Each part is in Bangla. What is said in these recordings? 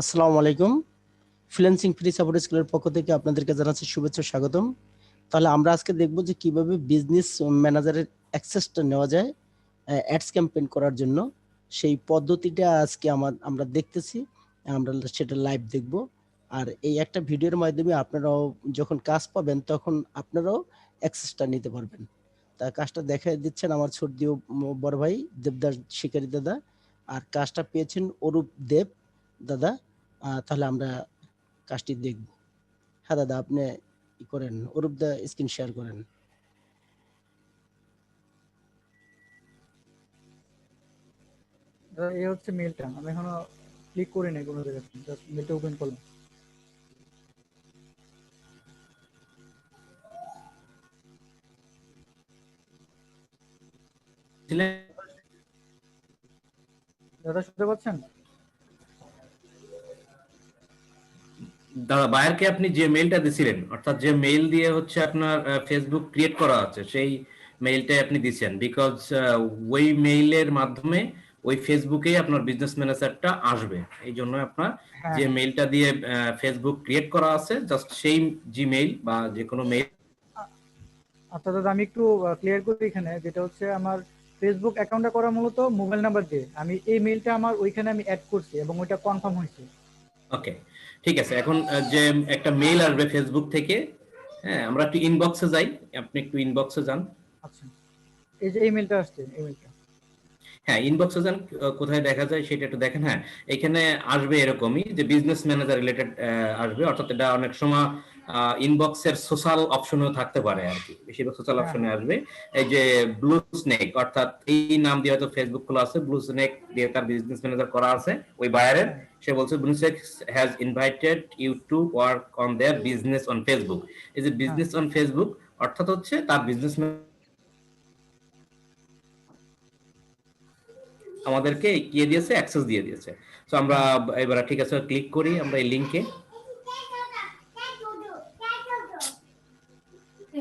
আসসালামু আলাইকুম। ফ্রিল্যান্সিং ফ্রি সাপোর্ট স্কুলের পক্ষ থেকে আপনাদেরকে জানাচ্ছি শুভেচ্ছা, স্বাগতম। তাহলে আমরা আজকে দেখব যে কীভাবে বিজনেস ম্যানেজারের অ্যাক্সেসটা নেওয়া যায় অ্যাডস ক্যাম্পেইন করার জন্য। সেই পদ্ধতিটা আজকে আমার আমরা দেখতেছি, আমরা সেটা লাইভ দেখব। আর এই একটা ভিডিওর মাধ্যমে আপনারাও যখন কাজ পাবেন, তখন আপনারাও অ্যাক্সেসটা নিতে পারবেন। তা কাজটা দেখা দিচ্ছেন আমার ছোট দিও বড় ভাই, দেবদাস শিকারী দাদা। আর কাজটা পেয়েছেন অরূপ দেব। দাদা আহ, তাহলে আমরা কাজটি দেখব। হ্যাঁ দাদা আপনি ই করেন অরূপ দা স্ক্রিন শেয়ার করেন। এই হচ্ছে মেলটা আমি এখনও ক্লিক করি নাই কোনো জায়গায় জাস্ট মেলটা ওপেন করলাম। দাদা শুনতে পাচ্ছেন? দাদা বায়ারকে আপনি যে মেইলটা দিছিলেন অর্থাৎ যে মেইল দিয়ে হচ্ছে আপনার ফেসবুক ক্রিয়েট করা আছে সেই মেইলটাই আপনি দিচ্ছেন বিকজ ওই মেইলের মাধ্যমে ওই ফেসবুকেই আপনার বিজনেস ম্যানেজারটা আসবে। এই জন্য আপনার হ্যাঁ। যে মেইলটা দিয়ে ফেসবুক ক্রিয়েট করা আছে জাস্ট সেই জিমেইল বা যে কোনো মেইল আচ্ছা দাদা আমি একটু ক্লিয়ার করি এখানে যেটা হচ্ছে আমার ফেসবুক অ্যাকাউন্টটা করা মূলত মোবাইল নাম্বার দিয়ে। আমি এই মেইলটা আমার ওইখানে আমি অ্যাড করছি এবং ওইটা কনফার্ম হয়েছে। ওকে ঠিক আছে এখন যে একটা মেইল আসবে ফেসবুক থেকে হ্যাঁ আমরা একটু ইনবক্সে যাই আপনি একটু ইনবক্সে যান। আচ্ছা এই যে ইমেলটা আসছে ইমেলটা হ্যাঁ ইনবক্সে যান কোথায় দেখা যায় সেটা একটু দেখেন হ্যাঁ এখানে আসবে এরকমই যে বিজনেস ম্যানেজার রিলেটেড আসবে অর্থাৎ এটা অনেক সময় ইনবক্সের সোশ্যাল অপশনেও থাকতে পারে আর কি। বেশিরভাগ সোশ্যাল হ্যাঁ। অপশনে আসবে। এই যে ব্লু স্নেক অর্থাৎ এই নাম দিয়ে হয়তো ফেসবুক খোলা আছে ব্লু স্নেক দিয়ে তার বিজনেস ম্যানেজার করা আছে ওই বায়ারের সে বলছে blue snake has invited you to work on their business on Facebook এই যে বিজনেস অন ফেসবুক অর্থাৎ হচ্ছে তার বিজনেস আমাদেরকে কি দিয়েছে? অ্যাক্সেস দিয়ে দিয়েছে। তো আমরা এবার ঠিক আছে ক্লিক করি আমরা এই লিংকে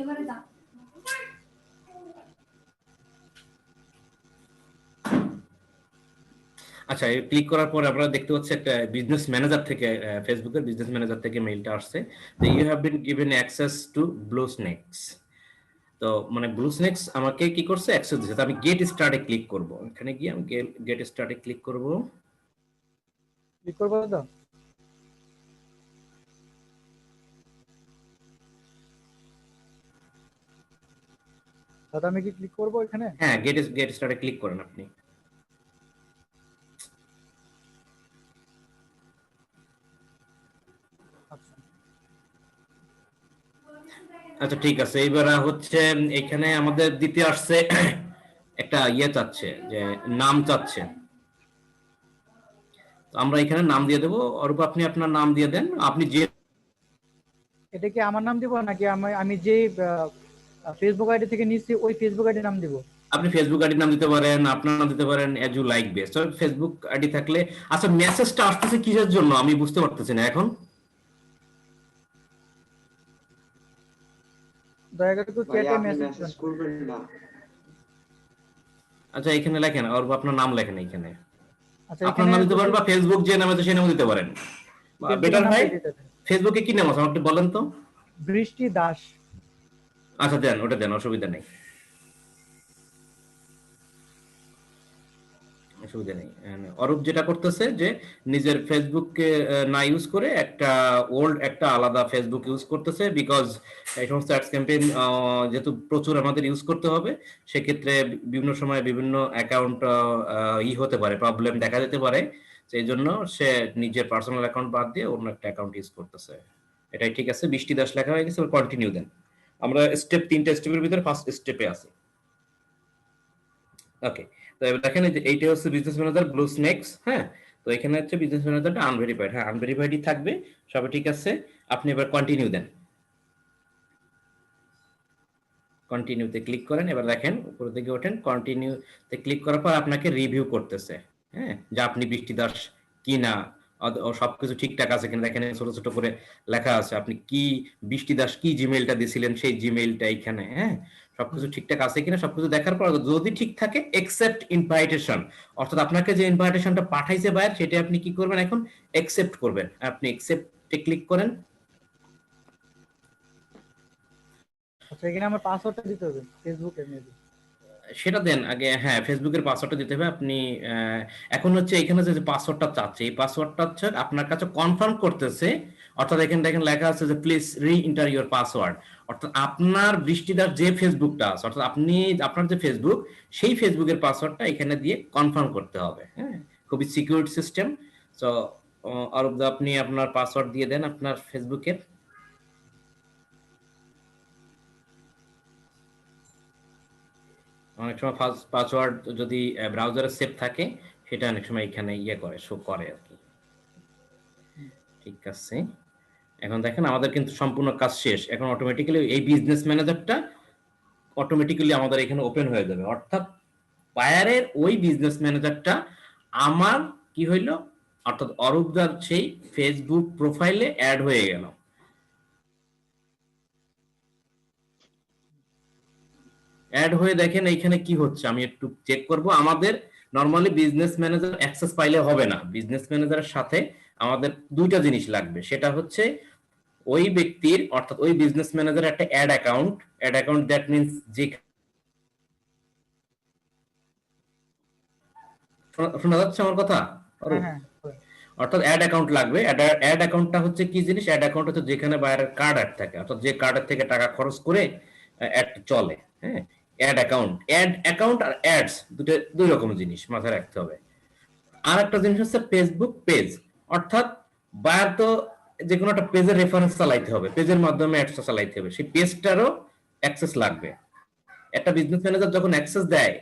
এবারে দাও আচ্ছা ক্লিক করার পর আমরা দেখতে পাচ্ছি একটা বিজনেস ম্যানেজার থেকে ফেসবুকের বিজনেস ম্যানেজার থেকে মেইলটা আসছে। তো you have been given access to blue snakes তো মানে ব্লু স্নেক্স আমাকে কি করছে? অ্যাক্সেস দিচ্ছে তো আমি গেট স্টার্টে ক্লিক করব। এখানে গিয়ে আমি গেট স্টার্টে ক্লিক করব। ক্লিক করব দাদা দাদা আমি কি ক্লিক করব এখানে? হ্যাঁ গেট গেট স্টার্টে ক্লিক করেন আপনি। আচ্ছা ঠিক আছে। এইবার হচ্ছে এখানে আমাদের দিতে আসছে একটা ইয়ে চাচ্ছে যে নাম চাচ্ছে। আমরা এখানে নাম দিয়ে দেবো। অরূপ আপনি আপনার নাম দিয়ে দেন। আপনি যে এটা কি আমার নাম দিব নাকি আমি আমি যে ফেসবুক আইডি থেকে নিচ্ছি ওই ফেসবুক আইডি নাম দিব? আপনি ফেসবুক আইডি নাম দিতে পারেন আপনার নাম দিতে পারেন as you like best Facebook ID থাকলে আচ্ছা মেসেজটা আসতেছে কিসের জন্য? আমি বুঝতে পারতেছি না এখন। দয়া করে একটু চ্যাটে মেসেজ করবেন না। আচ্ছা এখানে লেখেন আর আপনার নাম লেখেন এখানে। আচ্ছা আপনার নাম দিতে পারেন বা ফেসবুক যে নামে তো সেই নাম দিতে পারেন। বেটার ভাই ফেসবুকে কি নাম আছে? আপনি বলেন তো। বৃষ্টি দাস। আচ্ছা দেন ওটা দেন অসুবিধা নেই। অসুবিধা নেই। অরূপ যেটা করতেছে যে, নিজের ফেসবুককে না ইউজ করে একটা ওল্ড একটা আলাদা ফেসবুক ইউজ করতেছে বিকজ এই সমস্ত অ্যাডস ক্যাম্পেইন যেহেতু প্রচুর আমাদের ইউজ করতে হবে, সেক্ষেত্রে বিভিন্ন সময় বিভিন্ন অ্যাকাউন্ট ই হতে পারে প্রবলেম দেখা যেতে পারে। সেই জন্য সে নিজের পার্সোনাল অ্যাকাউন্ট বাদ দিয়ে অন্য একটা অ্যাকাউন্ট ইউজ করতেছে। এটাই ঠিক আছে, বৃষ্টি দাস লেখা হয়ে গেছে কন্টিনিউ দেন। আমরা স্টেপ তিনটা স্টেপের ভিতরে ফার্স্ট স্টেপে আছি। ওকে তো এবার দেখেন যে এইটা হচ্ছে বিজনেস ম্যানেজার ব্লু স্নেক্স হ্যাঁ? তো এখানে হচ্ছে বিজনেস ম্যানেজারটা আনভেরিফাইড হ্যাঁ আনভেরিফাইডই থাকবে। ঠিক আছে। আপনি এবার কন্টিনিউ দেন। কন্টিনিউতে ক্লিক করেন। এবার দেখেন ওঠেন। কন্টিনিউতে ক্লিক করার পর আপনাকে রিভিউ করতেছে হ্যাঁ? যে আপনি বৃষ্টি দাস কি না সবকিছু ঠিকঠাক আছে কিনা। দেখেন ছোট ছোট করে লেখা আছে। আপনি কি বৃষ্টি দাস কি জিমেইলটা দিছিলেন? সেই জিমেইলটা এখানে হ্যাঁ? সবকিছু ঠিকঠাক আছে কিনা সবকিছু দেখার পর যদি ঠিক থাকে একসেপ্ট ইনভাইটেশন অর্থাৎ আপনাকে যে ইনভাইটেশনটা পাঠাইছে বাইরে সেটা আপনি কি করবেন এখন? একসেপ্ট করবেন। আপনি একসেপ্টে ক্লিক করেন। আচ্ছা এখানে আমার পাসওয়ার্ডটা দিতে হবে ফেসবুকে মেবি সেটা দেন আগে হ্যাঁ ফেসবুকের পাসওয়ার্ডটা দিতে হবে। আপনি এখন হচ্ছে এখানে যে পাসওয়ার্ডটা চাচ্ছে এই পাসওয়ার্ডটা হচ্ছে আপনার কাছে কনফার্ম করতেছে অর্থাৎ এখানে দেখেন লেখা আছে যে প্লিজ রি ইন্টার ইউর পাসওয়ার্ড অর্থাৎ আপনার বৃষ্টিদার যে ফেসবুকটা আছে, অর্থাৎ আপনি, আপনার যে ফেসবুক সেই ফেসবুকের পাসওয়ার্ডটা এখানে দিয়ে কনফার্ম করতে হবে। হ্যাঁ খুবই সিকিউর সিস্টেম তো অরূপ আপনি আপনার পাসওয়ার্ড দিয়ে দেন আপনার ফেসবুকের অনেক সময় পাসওয়ার্ড যদি ব্রাউজারে সেভ থাকে, সেটা অনেক সময় এখানে ইয়ে করে শো করে আর কি। ঠিক আছে। এখন দেখেন আমাদের কিন্তু সম্পূর্ণ কাজ শেষ। এখন অটোমেটিক্যালি এই বিজনেস ম্যানেজারটা অটোমেটিক্যালি আমাদের এখানে ওপেন হয়ে যাবে। অর্থাৎ বায়ারের ওই বিজনেস ম্যানেজারটা আমার কি হইল? অর্থাৎ অরূপদার সেই ফেসবুক প্রোফাইলে অ্যাড হয়ে গেল। অ্যাড হয়ে দেখেন এইখানে কি হচ্ছে? আমি একটু চেক করব। আমাদের নর্মালি বিজনেস ম্যানেজার অ্যাক্সেস পাইলে হবে না। বিজনেস ম্যানেজারের সাথে আমাদের দুইটা জিনিস লাগবে। সেটা হচ্ছে ওই ব্যক্তির অর্থাৎ ওই বিজনেস ম্যানেজার একটা ad account ad account that means যে শোনা- যাচ্ছে আমার কথা? হ্যাঁ হয়। অর্থাৎ অ্যাড অ্যাকাউন্ট লাগবে। অ্যাড অ্যাকাউন্টটা হচ্ছে কি জিনিস? অ্যাড অ্যাকাউন্ট হচ্ছে যেখানে বাইরের কার্ড অ্যাড থাকে। অর্থাৎ যে কার্ডের থেকে টাকা খরচ করে অ্যাড চলে। হ্যাঁ? অ্যাড অ্যাকাউন্ট অ্যাড অ্যাকাউন্ট আর অ্যাডস দুটো দুই রকম জিনিস মাথায় রাখতে হবে। আর একটা জিনিস হচ্ছে ফেসবুক পেজ অর্থাৎ বায়ার তো যে কোনো একটা পেজের রেফারেন্স চালাইতে হবে। পেজের মাধ্যমে অ্যাডসটা চালাইতে হবে। সেই পেজটারও অ্যাক্সেস লাগবে। একটা বিজনেস ম্যানেজার যখন অ্যাক্সেস দেয়,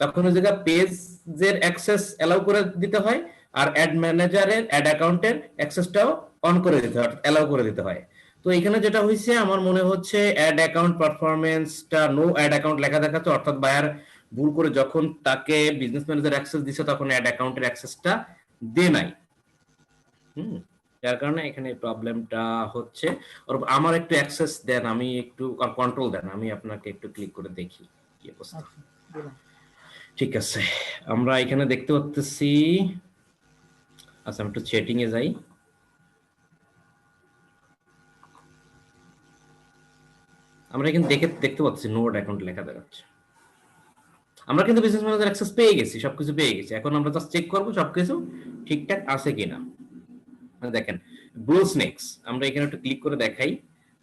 তখন ওই জায়গায় পেজের অ্যাক্সেস অ্যালাউ করে দিতে হয় আর অ্যাড ম্যানেজারের অ্যাড অ্যাকাউন্টের অ্যাক্সেসটাও অন করে দিতে হয় অ্যালাউ করে দিতে হয়। তো এখানে যেটা হয়েছে আমার মনে হচ্ছে অ্যাড অ্যাকাউন্ট পারফরমেন্সটা নো অ্যাড অ্যাকাউন্ট লেখা দেখাচ্ছে, অর্থাৎ বায়ার ভুল করে যখন তাকে বিজনেস ম্যানেজার অ্যাক্সেস দিছে, তখন অ্যাড অ্যাকাউন্টের অ্যাক্সেসটা দে নাই। হুম। যার কারণে এখানে প্রবলেমটা হচ্ছে। ওর আমার একটু অ্যাক্সেস দেন আমি একটু কন্ট্রোল দেন আমি আপনাকে একটু ক্লিক করে দেখি কি অবস্থা। আচ্ছা ঠিক আছে আমরা এখানে দেখতে পাচ্ছি আচ্ছা আমি একটু চ্যাটিং এ যাই। আমরা এখানে দেখে দেখতে পাচ্ছি নোট অ্যাকাউন্ট লেখা দেখাচ্ছে। আমরা কিন্তু বিজনেস ম্যানেজার অ্যাক্সেস পেয়ে গেছি সবকিছু পেয়ে গেছি। এখন আমরা জাস্ট চেক করব সবকিছু ঠিকঠাক আছে কিনা। দেখেন ব্লু স্নেক্স আমরা এখানে একটু ক্লিক করে দেখাই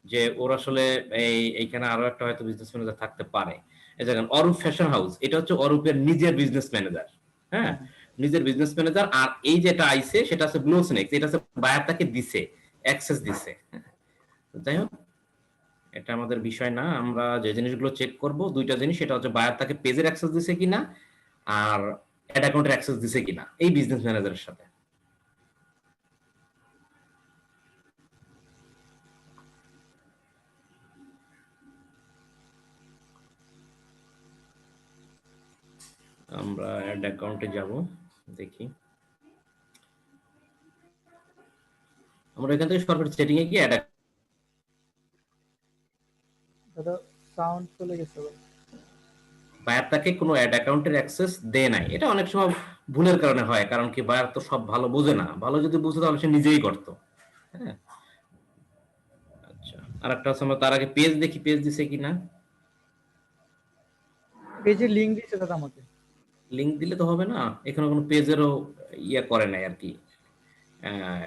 যে ওর আসলে এই, এইখানে আরও একটা হয়তো বিজনেস ম্যানেজার থাকতে পারে। এই দেখেন, অরূপ ফ্যাশন হাউস এটা হচ্ছে অরূপের নিজের বিজনেস ম্যানেজার হ্যাঁ? নিজের বিজনেস ম্যানেজার আর এই যেটা আইছে, সেটা হচ্ছে ব্লু স্নেক্স এটা হচ্ছে বায়ার তাকে দিছে অ্যাক্সেস দিছে। যাই হোক, এটা আমাদের বিষয় না, আমরা যে জিনিসগুলো চেক করব, দুইটা জিনিস, সেটা হচ্ছে বায়ার তাকে পেজের অ্যাক্সেস দিছে কিনা, আর অ্যাড অ্যাকাউন্টের অ্যাক্সেস দিছে কিনা, এই বিজনেস ম্যানেজারের সাথে। আমরা অ্যাড অ্যাকাউন্টে যাব দেখি। আমরা এখান থেকে সরকারি সেটিং এ গিয়ে অ্যাড দাদা সাউন্ড চলে গেছে। বায়ার তাকে কোনো অ্যাড অ্যাকাউন্টের অ্যাক্সেস দেয় নাই। এটা অনেক সময় ভুলের কারণে হয় কারণ কি বায়ার তো সব ভালো বোঝে না। ভালো যদি বুঝতো তাহলে সে নিজেই করতো। হ্যাঁ। আচ্ছা আর একটা হচ্ছে আমরা তার আগে পেজ দেখি পেজ দিছে কিনা? পেজের লিংক দিচ্ছে দাদা আমাকে। লিংক দিলে তো হবে না। এখানে কোনো পেজেরও ইয়ে করে নাই আর কি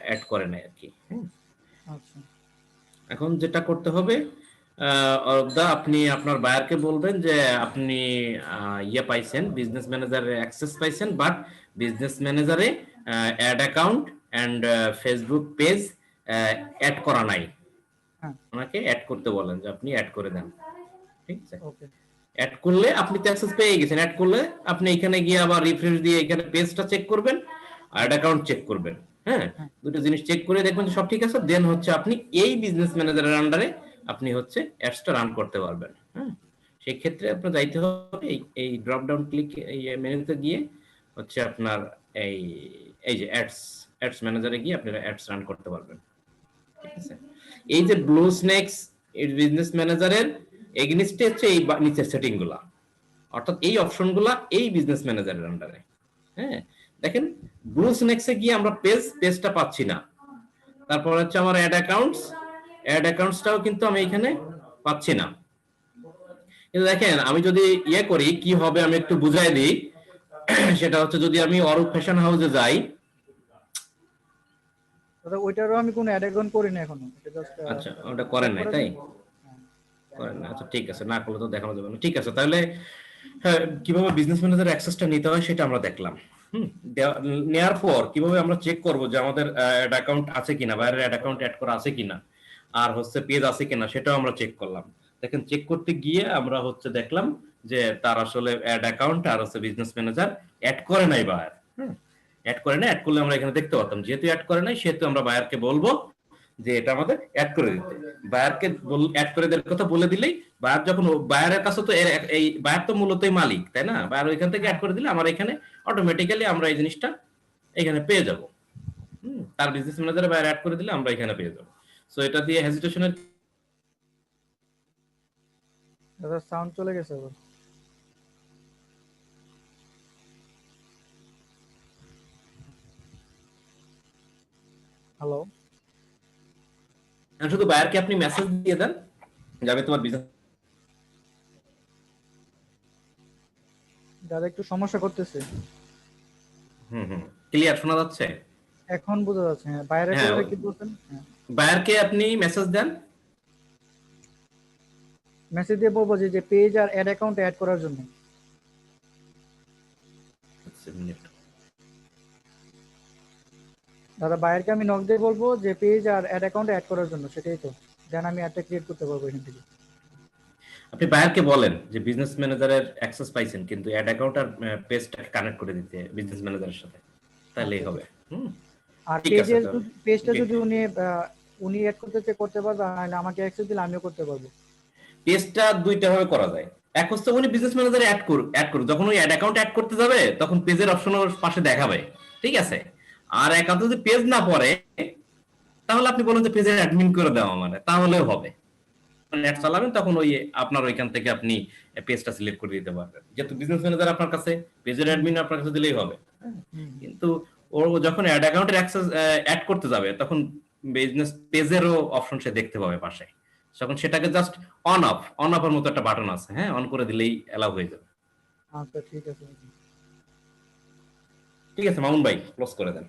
অ্যাড করে নাই আর কি। আচ্ছা। এখন যেটা করতে হবে আহ, অরূপদা আপনি আপনার বায়ারকে বলবেন যে আপনি ইয়ে পাইছেন বিজনেস ম্যানেজারে অ্যাক্সেস পাইছেন but business ম্যানেজারে ad account and Facebook page add করা নাই। হ্যাঁ। ওনাকে অ্যাড করতে বলেন যে আপনি অ্যাড করে দেন। ঠিক আছে? ওকে অ্যাড করলে আপনি তো অ্যাক্সেস পেয়ে গেছেন। অ্যাড করলে আপনি এখানে গিয়ে আবার রিফ্রেশ দিয়ে এখানে পেজটা চেক করবেন আর অ্যাড অ্যাকাউন্ট চেক করবেন। হ্যাঁ? হ্যাঁ। দুটো জিনিস চেক করে দেখবেন সব ঠিক আছে। দেন হচ্ছে আপনি এই বিজনেস ম্যানেজারের আন্ডারে আপনি হচ্ছে অ্যাডসটা রান করতে পারবেন। হ্যাঁ? সেই ক্ষেত্রে আপনার যাইতে হবে। এই ড্রপ ডাউন ক্লিক এই মেনুতে গিয়ে হচ্ছে আপনার এই এই যে অ্যাডস অ্যাডস ম্যানেজারে গিয়ে আপনারা অ্যাডস রান করতে পারবেন। ঠিক আছে? এই যে ব্লু স্নেক্স এই বিজনেস ম্যানেজারের এগনিস্টে হচ্ছে এই নিচের সেটিংগুলা। অর্থাৎ এই এই বিজনেস ম্যানেজারের আন্ডারে হ্যাঁ? দেখেন ব্লু স্নেক্সে গিয়ে আমরা পেজ পেজটা পাচ্ছি না। তারপর হচ্ছে আমার অ্যাড অ্যাকাউন্টস অ্যাড অ্যাকাউন্টসটাও কিন্তু আমি এখানে পাচ্ছি না। কিন্তু দেখেন আমি যদি ইয়ে করি কি হবে আমি একটু বুঝাই দিই। সেটা হচ্ছে যদি আমি অরূপ ফ্যাশন হাউসে যাই। ওইটারও আমি কোনো অ্যাড অ্যাকাউন্ট করি না এখনও। এটা জাস্ট আচ্ছা ওটা করেন নাই তাই? করেন না আচ্ছা ঠিক আছে না করলে তো দেখানো যাবে না। ঠিক আছে তাহলে হ্যাঁ, কীভাবে বিজনেস ম্যানেজার অ্যাক্সেসটা নিতে হয় সেটা আমরা দেখলাম। দেওয়া- পর কীভাবে আমরা চেক করব যে আমাদের অ্যাড অ্যাকাউন্ট আছে কিনা বাইরের অ্যাড অ্যাকাউন্ট অ্যাড করা আছে কিনা আর হচ্ছে পেজ আছে কিনা সেটাও আমরা চেক করলাম। দেখেন চেক করতে গিয়ে আমরা হচ্ছে দেখলাম যে তার আসলে অ্যাড অ্যাকাউন্ট আর হচ্ছে বিজনেস ম্যানেজার অ্যাড করে নাই বায়ার হুম অ্যাড করে নাই অ্যাড করলে আমরা এখানে দেখতে পারতাম। যেহেতু অ্যাড করে নাই সেহেতু আমরা বায়ারকে বলব যে এটা আমাদের অ্যাড করে দিতে বায়ারকে অ্যাড করে দেওয়ার কথা বলে দিলেই বায়ার যখন বায়ারের কাছে তো এই বায়ার তো মূলতই মালিক, তাই না? বায়ার ওইখান থেকে অ্যাড করে দিলে আমার এখানে অটোমেটিক্যালি আমরা এই জিনিসটা এখানে পেয়ে যাব। তার বিজনেস ম্যানেজারে বায়ার অ্যাড করে দিলে আমরা এখানে পেয়ে যাব। সো এটা দিয়ে হেজিটেশনের দাদা সাউন্ড চলে গেছে হ্যালো শুধু বায়ারকে আপনি মেসেজ দিয়ে দেন যাবে তোমার বিজনেস দাদা একটু সমস্যা করতেছে। হুম হুম। ক্লিয়ার শোনা যাচ্ছে? এখন বোঝা যাচ্ছে হ্যাঁ। বাইরে হ্যাঁ, কি বলছেন? হ্যাঁ। বায়ারকে আপনি মেসেজ দেন? মেসেজ দিয়ে বলব যে যে পেজ আর অ্যাড অ্যাকাউন্ট অ্যাড করার জন্য। দাদা বাইরকে আমি নক দিয়ে বলব যে পেজ আর অ্যাড অ্যাকাউন্ট অ্যাড করার জন্য সেটাই তো। দেন আমি অ্যাডটা ক্রিয়েট করতে পারব এখান থেকে। আপনি বায়ারকে বলেন যে বিজনেস ম্যানেজারের অ্যাক্সেস পাইছেন কিন্তু অ্যাড অ্যাকাউন্ট আর পেজটা কানেক্ট করে দিতে বিজনেস ম্যানেজারের সাথে। তাহলেই হবে। হুম? আর পেজের পেজটা যদি উনি উনি অ্যাড করতে চেক করতে পারবে আর আমাকে অ্যাক্সেস দিলে আমিও করতে পারব। পেজটা দুইটা ভাবে করা যায়। এক হচ্ছে উনি বিজনেস ম্যানেজারে অ্যাড করুক অ্যাড করুক। যখন ওই অ্যাড অ্যাকাউন্ট অ্যাড করতে যাবে তখন পেজের অপশন ওর পাশে দেখাবে। ঠিক আছে? আর একান্ত যদি পেজ না পড়ে, তাহলে আপনি বলেন যে পেজের অ্যাডমিন করে দাও মানে তাহলেও হবে। অ্যাড চালাবেন, তখন ওই আপনার ওইখান থেকে আপনি পেজটা সিলেক্ট করে দিতে পারবেন। যেহেতু বিজনেস ম্যানেজার আপনার কাছে পেজের অ্যাডমিন আপনার কাছে দিলেই হবে। কিন্তু ও যখন অ্যাড অ্যাকাউন্টের অ্যাক্সেস অ্যাড করতে যাবে, তখন বিজনেস পেজেরও অপশন সে দেখতে পাবে পাশে। তখন সেটাকে জাস্ট অন অফ অন অফের মতো একটা বাটন আছে হ্যাঁ? অন করে দিলেই অ্যালাউ হয়ে যাবে। আচ্ছা ঠিক আছে। ঠিক আছে মামুন ভাই ক্লোজ করে দেন।